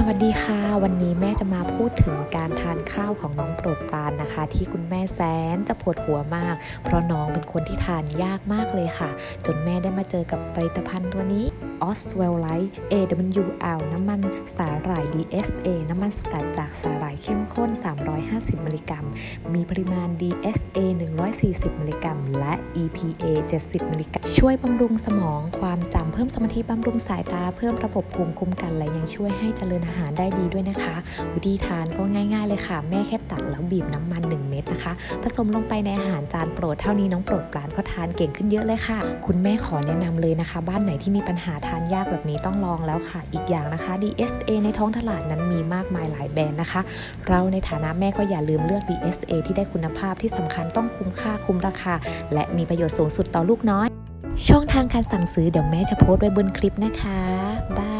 สวัสดีค่ะ วันนี้แม่จะมาพูดถึงการทานข้าวของน้องโปรดปรานนะคะ ที่คุณแม่แสนจะปวดหัวมาก เพราะน้องเป็นคนที่ทานยากมากเลยค่ะ จนแม่ได้มาเจอกับผลิตภัณฑ์ตัวนี้ o s w e l l i t e AWL น้ำมันสาหร่าย DSA น้ำมันสกัดจากสาหร่ายเข้มข้น 350 มิลลิกรัม มีปริมาณ DSA 140 มิลลิกรัม และ EPA 70 มิลลิกรัม ช่วยบำรุงสมองความจำเพิ่มสมาธิบำรุงสายตาเพิ่มระบบภูมิคุ้มกันและยังช่วยให้เจริญอาหารได้ดีด้วยนะคะ วิธีทานก็ง่าย ๆเลยค่ะ แม่แค่ตักแล้วบีบน้ำมัน 1 เม็ดนะคะ ผสมลงไปในอาหารจานโปรดเท่านี้น้องโปรดปรานก็ทานเก่งขึ้นเยอะเลยค่ะ คุณแม่ขอแนะนำเลยนะคะ บ้านไหนที่มีปัญหาทานยากแบบนี้ต้องลองแล้วค่ะ อีกอย่างนะคะ DSA ในท้องตลาดนั้นมีมากมายหลายแบรนด์นะคะ เราในฐานะแม่ก็อย่าลืมเลือก DSA ที่ได้คุณภาพที่สำคัญต้องคุ้มค่าคุ้มราคา และมีประโยชน์สูงสุดต่อลูกน้อย ช่องทางการสั่งซื้อเดี๋ยวแม่จะโพสต์ไว้บนคลิปนะคะบาย